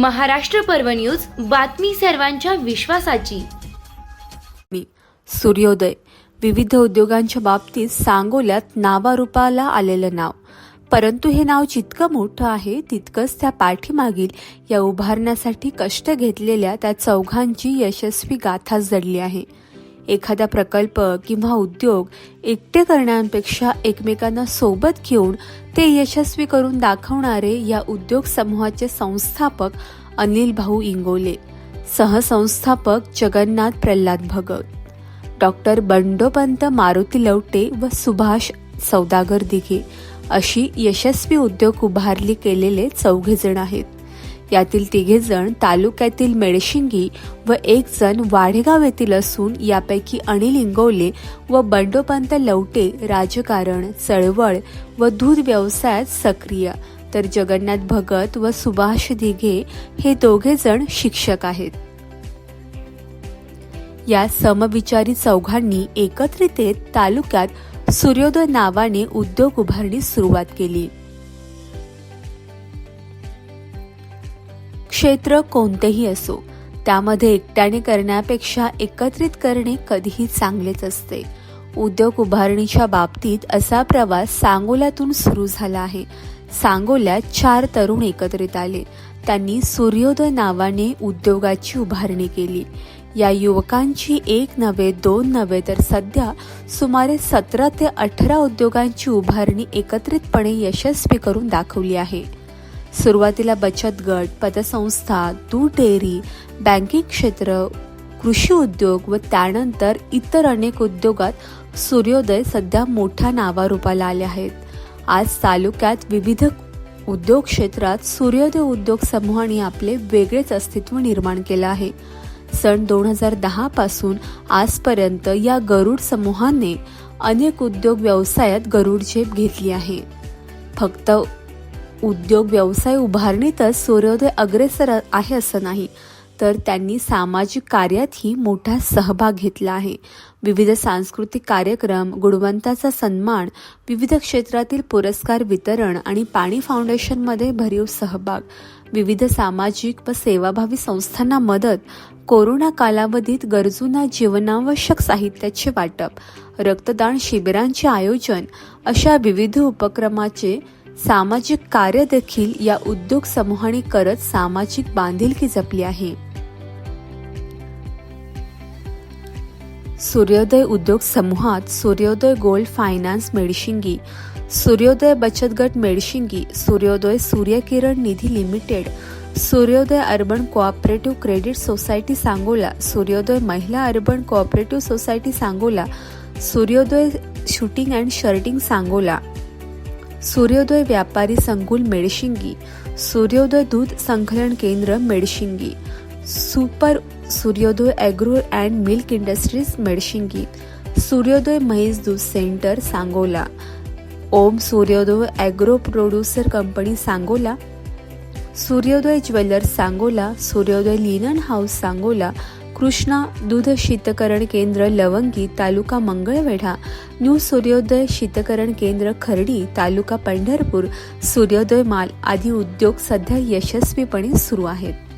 महाराष्ट्र पर्व न्यूज बातमी सर्वांच्या विश्वासाची. सूर्योदय. विविध उद्योगांच्या बाबतीत सांगोल्यात नावारूपाला आलेलं नाव. परंतु हे नाव जितकं मोठं आहे तितकंच त्या पाठीमागील या उभारण्यासाठी कष्ट घेतलेल्या त्या चौघांची यशस्वी गाथा जडली आहे. एखादा प्रकल्प किंवा उद्योग एकटे करण्यापेक्षा एकमेकांना सोबत घेऊन ते यशस्वी करून दाखवणारे या उद्योग समूहाचे संस्थापक अनिल भाऊ इंगोले सहसंस्थापक जगन्नाथ प्रल्हाद भगत डॉक्टर बंडोपंत मारुती लवटे व सुभाष सौदागर दिघे अशी यशस्वी उद्योग उभारली केलेले चौघे जण आहेत. यातील तिघे जण तालुक्यातील मेडशिंगी व एक जण वाढेगाव येथील असून यापैकी अनिल इंगोले व बंडोपंत लवटे राजकारण चळवळ व दूध व्यवसायात सक्रिय. तर जगन्नाथ भगत व सुभाष दिघे हे दोघे जण शिक्षक आहेत. या समविचारी चौघांनी एकत्रित तालुक्यात सूर्योदय नावाने उद्योग उभारणी सुरुवात केली. क्षेत्र कोणतेही असो त्यामध्ये एकट्याने करण्यापेक्षा एकत्रित करणे कधीही चांगलेच असते. उद्योग उभारणीच्या बाबतीत असा प्रवास सांगोल्यातून सुरू झाला आहे. सांगोल्यात चार तरुण एकत्रित आले. त्यांनी सूर्योदय नावाने उद्योगाची उभारणी केली. या युवकांची एक नव्हे दोन नव्हे तर सध्या सुमारे सतरा ते अठरा उद्योगांची उभारणी एकत्रितपणे यशस्वी करून दाखवली आहे. सुरुवातीला बचत गट पतसंस्था दूध डेअरी बँकिंग क्षेत्र कृषी उद्योग व त्यानंतर इतर अनेक उद्योगात सूर्योदय सध्या मोठ्या नावारूपाला आले आहेत. आज तालुक्यात विविध उद्योग क्षेत्रात सूर्योदय उद्योग समूहाने आपले वेगळेच अस्तित्व निर्माण केलं आहे. सन दोन हजार दहा पासून आजपर्यंत या गरुड समूहाने अनेक उद्योग व्यवसायात गरुड झेप घेतली आहे. फक्त उद्योग व्यवसाय उभारणीतच सूर्योदय अग्रेसर आहे असं नाही तर त्यांनी सामाजिक कार्यातही मोठा सहभाग घेतला आहे. विविध सांस्कृतिक कार्यक्रम गुणवंताचा सन्मान विविध क्षेत्रातील पुरस्कार वितरण आणि पाणी फाउंडेशनमध्ये भरीव सहभाग. विविध सामाजिक व सेवाभावी संस्थांना मदत कोरोना कालावधीत गरजूंना जीवनावश्यक साहित्याचे वाटप रक्तदान शिबिरांचे आयोजन अशा विविध उपक्रमाचे सामाजिक कार्य देखील या उद्योग समूहाने करत सामाजिक बांधिलकी जपली आहे. सूर्योदय उद्योग समूहात सूर्योदय गोल्ड फायनान्स मेडशिंगी सूर्योदय बचत गट Medshingi Suryoday Suryakiran Nidhi limited Suryoday urban cooperative credit society Sangola Suryoday Mahila urban cooperative society Sangola सूर्योदय शूटिंग अँड शर्टिंग सांगोला. सूर्योदय व्यापारी संकुल मेडशिंगी सूर्योदय दूध संकलन केंद्र Medshingi super Suryoday agro and milk industries Medshingi Suryoday म्हैस दूध सेंटर सांगोला ओम सूर्योदय ॲग्रो प्रोड्युसर कंपनी सांगोला सूर्योदय ज्वेलर्स सांगोला सूर्योदय लिनन हाऊस सांगोला कृष्णा दूध शीतकरण केंद्र लवंगी तालुका मंगळवेढा न्यू सूर्योदय शीतकरण केंद्र खर्डी तालुका पंढरपूर सूर्योदय माल आदी उद्योग सध्या यशस्वीपणे सुरू आहेत.